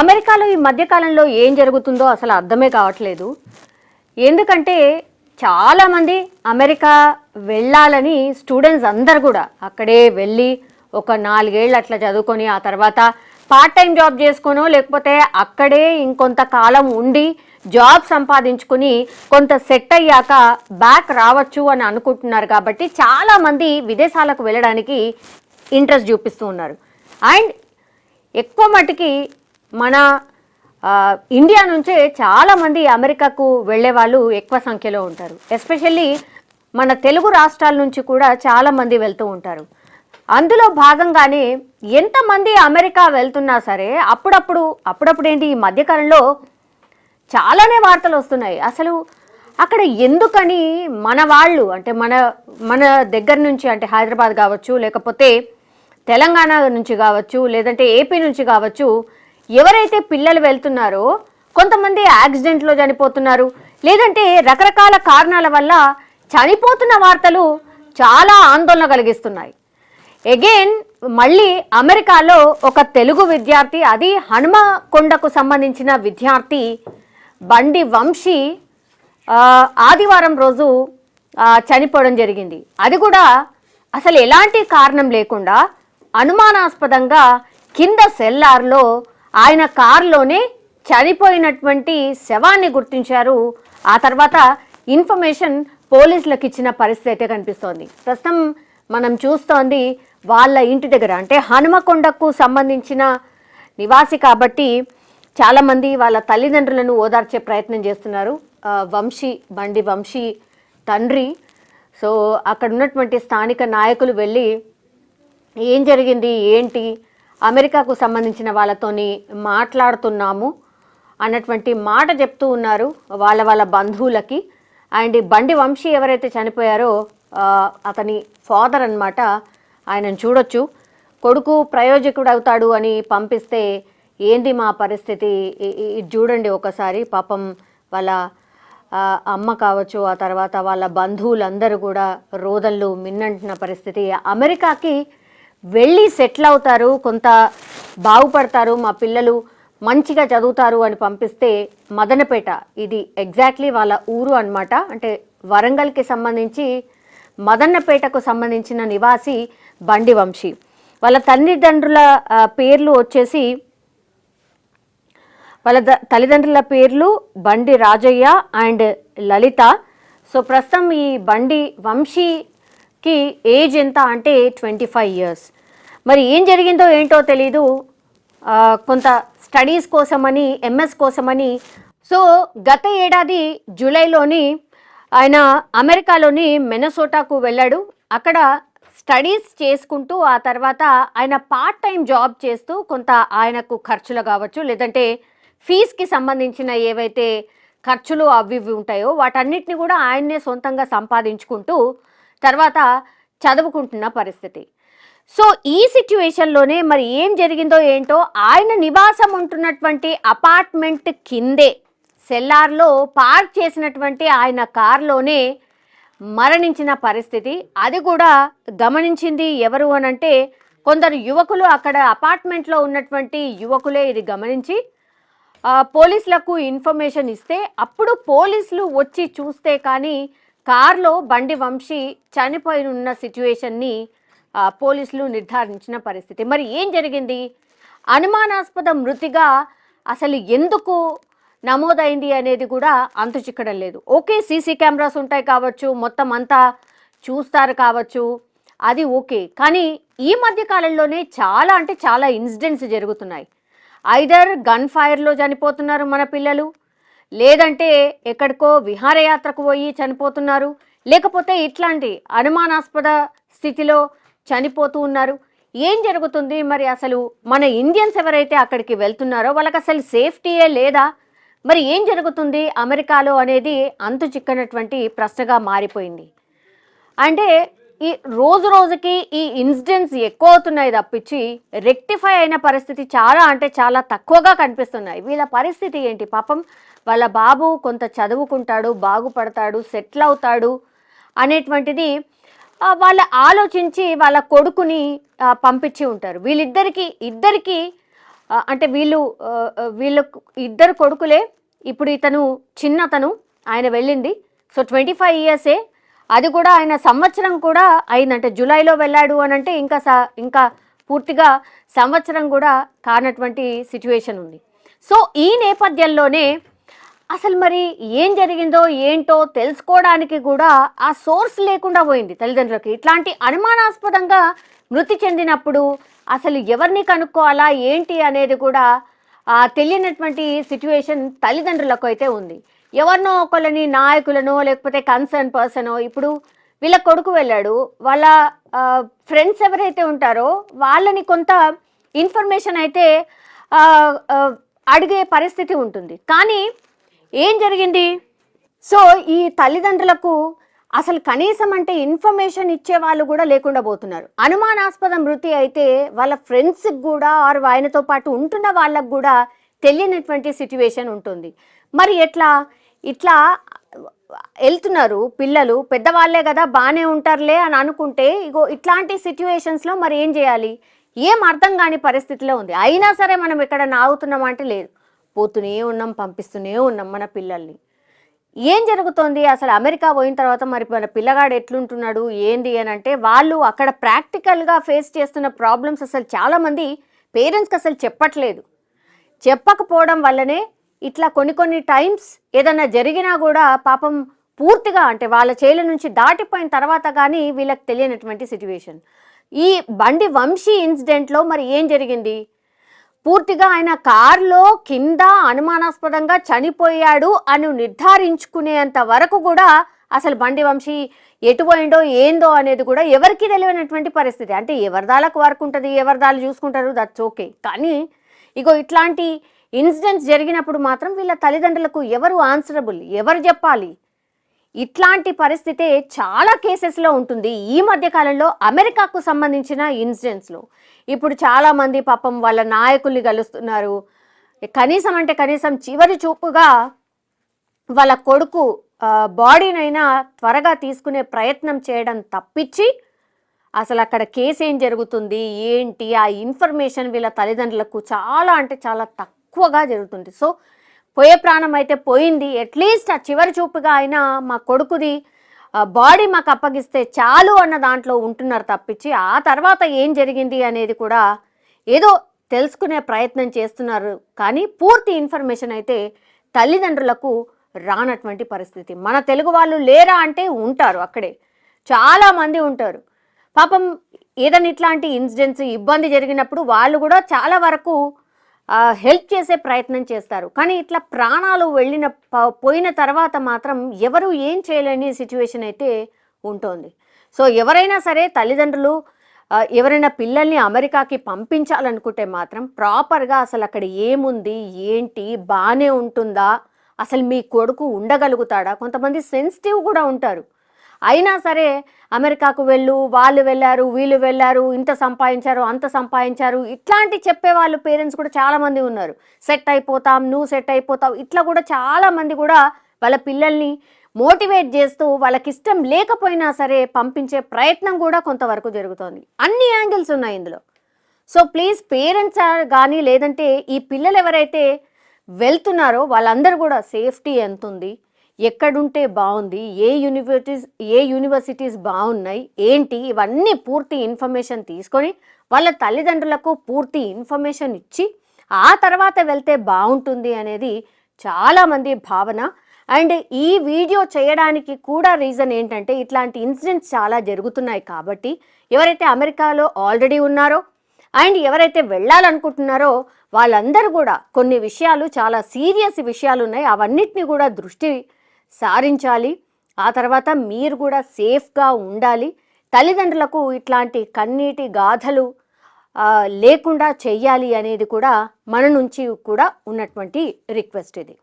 అమెరికాలో ఈ మధ్యకాలంలో ఏం జరుగుతుందో అసలు అర్థమే కావట్లేదు. ఎందుకంటే చాలామంది అమెరికా వెళ్ళాలని స్టూడెంట్స్ అందరు కూడా అక్కడే వెళ్ళి ఒక నాలుగేళ్ళు అట్లా చదువుకొని ఆ తర్వాత పార్ట్ టైం జాబ్ చేసుకునో లేకపోతే అక్కడే ఇంకొంత కాలం ఉండి జాబ్ సంపాదించుకుని కొంత సెట్ అయ్యాక బ్యాక్ రావచ్చు అని అనుకుంటున్నారు కాబట్టి చాలామంది విదేశాలకు వెళ్ళడానికి ఇంట్రెస్ట్ చూపిస్తూ ఉన్నారు. అండ్ ఎక్కువ మటుకి మన ఇండియా నుంచే చాలామంది అమెరికాకు వెళ్ళే వాళ్ళు ఎక్కువ సంఖ్యలో ఉంటారు. ఎస్పెషల్లీ మన తెలుగు రాష్ట్రాల నుంచి కూడా చాలామంది వెళ్తూ ఉంటారు. అందులో భాగంగానే ఎంతమంది అమెరికా వెళ్తున్నా సరే అప్పుడప్పుడు అప్పుడప్పుడు ఏంటి ఈ మధ్యకాలంలో చాలానే వార్తలు వస్తున్నాయి. అసలు అక్కడ ఎందుకని మన వాళ్ళు అంటే మన మన దగ్గర నుంచి అంటే హైదరాబాద్ కావచ్చు లేకపోతే తెలంగాణ నుంచి కావచ్చు లేదంటే ఏపీ నుంచి కావచ్చు ఎవరైతే పిల్లలు వెళ్తున్నారో కొంతమంది యాక్సిడెంట్లో చనిపోతున్నారు. లేదంటే రకరకాల కారణాల వల్ల చనిపోతున్న వార్తలు చాలా ఆందోళన కలిగిస్తున్నాయి. ఎగైన్ మళ్ళీ అమెరికాలో ఒక తెలుగు విద్యార్థి అది హనుమకొండకు సంబంధించిన విద్యార్థి బండి వంశీ ఆదివారం రోజు చనిపోవడం జరిగింది. అది కూడా అసలు ఎలాంటి కారణం లేకుండా అనుమానాస్పదంగా కింద సెల్లార్లో ఆయన కారులోనే చనిపోయినటువంటి శవాన్ని గుర్తించారు. ఆ తర్వాత ఇన్ఫర్మేషన్ పోలీసులకు ఇచ్చిన పరిస్థితి అయితే కనిపిస్తోంది. ప్రస్తుతం మనం చూస్తోంది వాళ్ళ ఇంటి దగ్గర అంటే హనుమకొండకు సంబంధించిన నివాసి కాబట్టి చాలామంది వాళ్ళ తల్లిదండ్రులను ఓదార్చే ప్రయత్నం చేస్తున్నారు. వంశీ బండి వంశీ తండ్రి. సో అక్కడ ఉన్నటువంటి స్థానిక నాయకులు వెళ్ళి ఏం జరిగింది ఏంటి? అమెరికాకు సంబంధించిన వాళ్ళతోని మాట్లాడుతున్నాము అన్నటువంటి మాట చెప్తూ ఉన్నారు వాళ్ళ వాళ్ళ బంధువులకి. అండ్ బండి వంశీ ఎవరైతే చనిపోయారో అతని ఫాదర్ అనమాట ఆయనను చూడొచ్చు. కొడుకు ప్రయోజకుడు అవుతాడు అని పంపిస్తే ఏంది మా పరిస్థితి? చూడండి ఒకసారి. పాపం వాళ్ళ అమ్మ కావచ్చు ఆ తర్వాత వాళ్ళ బంధువులందరూ కూడా రోదళ్ళు మిన్నంటున్న పరిస్థితి. అమెరికాకి వెళ్ళి సెటిల్ అవుతారు కొంత బాగుపడతారు మా పిల్లలు మంచిగా చదువుతారు అని పంపిస్తే మదనపేట ఇది ఎగ్జాక్ట్లీ వాళ్ళ ఊరు అనమాట అంటే వరంగల్కి సంబంధించి మదన్నపేటకు సంబంధించిన నివాసి బండి వంశీ వాళ్ళ తల్లిదండ్రుల పేర్లు వచ్చేసి వాళ్ళ ద- తల్లిదండ్రుల పేర్లు బండి రాజయ్య అండ్ లలిత. సో ప్రస్తుతం ఈ బండి కి ఏజ్ ఎంత అంటే ట్వంటీ ఫైవ్ ఇయర్స్ మరి ఏం జరిగిందో ఏంటో తెలీదు. కొంత స్టడీస్ కోసమని ఎంఎస్ కోసమని. సో గత ఏడాది జూలైలోని ఆయన అమెరికాలోని మెనసోటాకు వెళ్ళాడు. అక్కడ స్టడీస్ చేసుకుంటూ ఆ తర్వాత ఆయన పార్ట్ టైం జాబ్ చేస్తూ కొంత ఆయనకు ఖర్చులు కావచ్చు లేదంటే ఫీజుకి సంబంధించిన ఏవైతే ఖర్చులు అవి ఇవి ఉంటాయో వాటన్నిటిని కూడా ఆయన్నే సొంతంగా సంపాదించుకుంటూ తర్వాత చదువుకుంటున్న పరిస్థితి. సో ఈ సిచ్యువేషన్లోనే మరి ఏం జరిగిందో ఏంటో ఆయన నివాసం ఉంటున్నటువంటి అపార్ట్మెంట్ కిందే సెల్లార్లో పార్క్ చేసినటువంటి ఆయన కార్లోనే మరణించిన పరిస్థితి. అది కూడా గమనించింది ఎవరు అనంటే కొందరు యువకులు అక్కడ అపార్ట్మెంట్లో ఉన్నటువంటి యువకులే ఇది గమనించి పోలీసులకు ఇన్ఫర్మేషన్ ఇస్తే అప్పుడు పోలీసులు వచ్చి చూస్తే కానీ కార్లో బండి వంశీ చనిపోయి ఉన్న సిచ్యువేషన్ని పోలీసులు నిర్ధారించిన పరిస్థితి. మరి ఏం జరిగింది? అనుమానాస్పద మృతిగా అసలు ఎందుకు నమోదైంది అనేది కూడా అంతు చిక్కడం లేదు. ఓకే సీసీ కెమెరాస్ ఉంటాయి కావచ్చు మొత్తం అంతా చూస్తారు కావచ్చు అది ఓకే. కానీ ఈ మధ్య కాలంలోనే చాలా అంటే చాలా ఇన్సిడెంట్స్ జరుగుతున్నాయి. ఐదర్ గన్ ఫైర్లో చనిపోతున్నారు మన పిల్లలు లేదంటే ఎక్కడికో విహారయాత్రకు పోయి చనిపోతున్నారు. లేకపోతే ఇట్లాంటి అనుమానాస్పద స్థితిలో చనిపోతూ ఉన్నారు. ఏం జరుగుతుంది? మరి అసలు మన ఇండియన్స్ ఎవరైతే అక్కడికి వెళ్తున్నారో వాళ్ళకి అసలు సేఫ్టీయే లేదా? మరి ఏం జరుగుతుంది? అమెరికాలో అనేది అంతు చిక్కనటువంటి ప్రశ్నగా మారిపోయింది. అంటే ఈ రోజు రోజుకి ఈ ఇన్సిడెంట్స్ ఎక్కువ అవుతున్నాయి తప్పించి రెక్టిఫై అయిన పరిస్థితి చాలా అంటే చాలా తక్కువగా కనిపిస్తున్నాయి. వీళ్ళ పరిస్థితి ఏంటి? పాపం వాళ్ళ బాబు కొంత చదువుకుంటాడు బాగుపడతాడు సెటిల్ అవుతాడు అనేటువంటిది వాళ్ళు ఆలోచించి వాళ్ళ కొడుకుని పంపించి ఉంటారు. వీళ్ళిద్దరికి ఇద్దరికి అంటే వీళ్ళు వీళ్ళ ఇద్దరు కొడుకులే. ఇప్పుడు ఇతను చిన్నతను ఆయన వెళ్ళింది. సో ట్వంటీ ఫైవ్ ఇయర్సే. అది కూడా ఆయన సంవత్సరం కూడా అయిందంటే జూలైలో వెళ్ళాడు అని అంటే ఇంకా స- ఇంకా పూర్తిగా సంవత్సరం కూడా కానటువంటి సిచ్యువేషన్ ఉంది. సో ఈ నేపథ్యంలోనే అసలు మరి ఏం జరిగిందో ఏంటో తెలుసుకోవడానికి కూడా ఆ సోర్స్ లేకుండా పోయింది తల్లిదండ్రులకి. ఇట్లాంటి అనుమానాస్పదంగా మృతి చెందినప్పుడు అసలు ఎవరిని కనుక్కోవాలా ఏంటి అనేది కూడా ఆ, తెలియనటువంటి సిచ్యువేషన్ తల్లిదండ్రులకు అయితే ఉంది. ఎవరినో ఒకళ్ళని నాయకులనో లేకపోతే కన్సర్న్ పర్సనో ఇప్పుడు వీళ్ళ కొడుకు వెళ్ళాడు. వాళ్ళ ఫ్రెండ్స్ ఎవరైతే ఉంటారో వాళ్ళని కొంత ఇన్ఫర్మేషన్ అయితే అడిగే పరిస్థితి ఉంటుంది. కానీ ఏం జరిగింది? సో ఈ తల్లిదండ్రులకు అసలు కనీసం అంటే ఇన్ఫర్మేషన్ ఇచ్చే వాళ్ళు కూడా లేకుండా పోతున్నారు. అనుమానాస్పద మృతి అయితే వాళ్ళ ఫ్రెండ్స్కి కూడా ఆరు ఆయనతో పాటు ఉంటున్న వాళ్ళకు కూడా తెలియనటువంటి సిచ్యువేషన్ ఉంటుంది. మరి ఎట్లా? ఇట్లా వెళ్తున్నారు పిల్లలు పెద్దవాళ్ళే కదా బాగానే ఉంటారులే అని అనుకుంటే ఇగో ఇట్లాంటి సిచ్యువేషన్స్లో మరి ఏం చేయాలి? ఏం అర్థం కాని పరిస్థితిలో ఉంది. అయినా సరే మనం ఎక్కడ నాగుతున్నాం అంటే లేదు. పోతూనే ఉన్నాం పంపిస్తూనే ఉన్నాం మన పిల్లల్ని. ఏం జరుగుతోంది? అసలు అమెరికా పోయిన తర్వాత మరి మన పిల్లగాడు ఎట్లుంటున్నాడు? ఏంది అని అంటే వాళ్ళు అక్కడ ప్రాక్టికల్గా ఫేస్ చేస్తున్న ప్రాబ్లమ్స్ అసలు చాలామంది పేరెంట్స్కి అసలు చెప్పట్లేదు. చెప్పకపోవడం వల్లనే ఇట్లా కొన్ని కొన్ని టైమ్స్ ఏదైనా జరిగినా కూడా పాపం పూర్తిగా అంటే వాళ్ళ చేల నుంచి దాటిపోయిన తర్వాత కానీ వీళ్ళకి తెలియనటువంటి సిచ్యువేషన్ ఈ బండి వంశీ ఇన్సిడెంట్లో మరి ఏం జరిగింది? పూర్తిగా ఆయన కారులో కింద అనుమానాస్పదంగా చనిపోయాడు అని నిర్ధారించుకునేంత వరకు కూడా అసలు బండి వంశీ ఎటుపోయిండో ఏందో అనేది కూడా ఎవరికి తెలియనటువంటి పరిస్థితి. అంటే ఎవరిదాలకు వర్క్ ఉంటుంది ఎవరిదాలు చూసుకుంటారు దట్స్ ఓకే కానీ ఇగో ఇట్లాంటి ఇన్సిడెంట్స్ జరిగినప్పుడు మాత్రం వీళ్ళ తల్లిదండ్రులకు ఎవరు ఆన్సరబుల్ ఎవరు చెప్పాలి? ఇట్లాంటి పరిస్థితే చాలా కేసెస్లో ఉంటుంది. ఈ మధ్య కాలంలో అమెరికాకు సంబంధించిన ఇన్సిడెంట్స్లో. ఇప్పుడు చాలామంది పాపం వాళ్ళ నాయకుల్ని కలుస్తున్నారు. కనీసం అంటే కనీసం చివరి చూపుగా వాళ్ళ కొడుకు బాడీనైనా త్వరగా తీసుకునే ప్రయత్నం చేయడం తప్పించి అసలు అక్కడ కేసు ఏం జరుగుతుంది? ఏంటి? ఆ ఇన్ఫర్మేషన్ వీళ్ళ తల్లిదండ్రులకు చాలా అంటే చాలా తక్కువగా జరుగుతుంది. సో పోయే ప్రాణం అయితే పోయింది. అట్లీస్ట్ ఆ చివరి చూపుగా అయినా మా కొడుకుది బాడీ మాకు అప్పగిస్తే చాలు అన్న దాంట్లో ఉంటున్నారు తప్పించి ఆ తర్వాత ఏం జరిగింది అనేది కూడా ఏదో తెలుసుకునే ప్రయత్నం చేస్తున్నారు. కానీ పూర్తి ఇన్ఫర్మేషన్ అయితే తల్లిదండ్రులకు రానటువంటి పరిస్థితి. మన తెలుగు వాళ్ళు లేరా అంటే ఉంటారు అక్కడే. చాలామంది ఉంటారు. పాపం ఏదైనా ఇట్లాంటి ఇన్సిడెంట్స్ ఇబ్బంది జరిగినప్పుడు వాళ్ళు కూడా చాలా వరకు హెల్ప్ చేసే ప్రయత్నం చేస్తారు. కానీ ఇట్లా ప్రాణాలు వెళ్ళిన ప- పోయిన తర్వాత మాత్రం ఎవరు ఏం చేయలేని సిచ్యువేషన్ అయితే ఉంటుంది. సో ఎవరైనా సరే తల్లిదండ్రులు ఎవరైనా పిల్లల్ని అమెరికాకి పంపించాలనుకుంటే మాత్రం ప్రాపర్గా అసలు అక్కడ ఏముంది ఏంటి బాగానే ఉంటుందా అసలు మీ కొడుకు ఉండగలుగుతాడా? కొంతమంది సెన్సిటివ్ కూడా ఉంటారు. అయినా సరే అమెరికాకు వెళ్ళు వాళ్ళు వెళ్ళారు వీళ్ళు వెళ్ళారు ఇంత సంపాదించారు అంత సంపాదించారు. ఇట్లాంటి చెప్పే వాళ్ళు పేరెంట్స్ కూడా చాలామంది ఉన్నారు. సెట్ అయిపోతాం నువ్వు సెట్ అయిపోతావు. ఇట్లా కూడా చాలామంది కూడా వాళ్ళ పిల్లల్ని మోటివేట్ చేస్తూ వాళ్ళకి ఇష్టం లేకపోయినా సరే పంపించే ప్రయత్నం కూడా కొంతవరకు జరుగుతోంది. అన్ని యాంగిల్స్ ఉన్నాయి ఇందులో. సో ప్లీజ్ పేరెంట్స్ కానీ లేదంటే ఈ పిల్లలు ఎవరైతే వెళ్తున్నారో వాళ్ళందరూ కూడా సేఫ్టీ ఎంత ఉంది ఎక్కడుంటే బాగుంది ఏ యూనివర్సిటీస్ ఏ యూనివర్సిటీస్ బాగున్నాయి ఏంటి ఇవన్నీ పూర్తి ఇన్ఫర్మేషన్ తీసుకొని వాళ్ళ తల్లిదండ్రులకు పూర్తి ఇన్ఫర్మేషన్ ఇచ్చి ఆ తర్వాత వెళ్తే బాగుంటుంది అనేది చాలామంది భావన. అండ్ ఈ వీడియో చేయడానికి కూడా రీజన్ ఏంటంటే ఇట్లాంటి ఇన్సిడెంట్స్ చాలా జరుగుతున్నాయి కాబట్టి ఎవరైతే అమెరికాలో ఆల్రెడీ ఉన్నారో అండ్ ఎవరైతే వెళ్ళాలనుకుంటున్నారో వాళ్ళందరూ కూడా కొన్ని విషయాలు చాలా సీరియస్ విషయాలు ఉన్నాయి అవన్నిటిని కూడా దృష్టి సారించాలి. ఆ తర్వాత మీరు కూడా సేఫ్గా ఉండాలి. తల్లిదండ్రులకు ఇట్లాంటి కన్నీటి గాథలు లేకుండా చెయ్యాలి అనేది కూడా మన నుంచి కూడా ఉన్నటువంటి రిక్వెస్ట్ ఇది.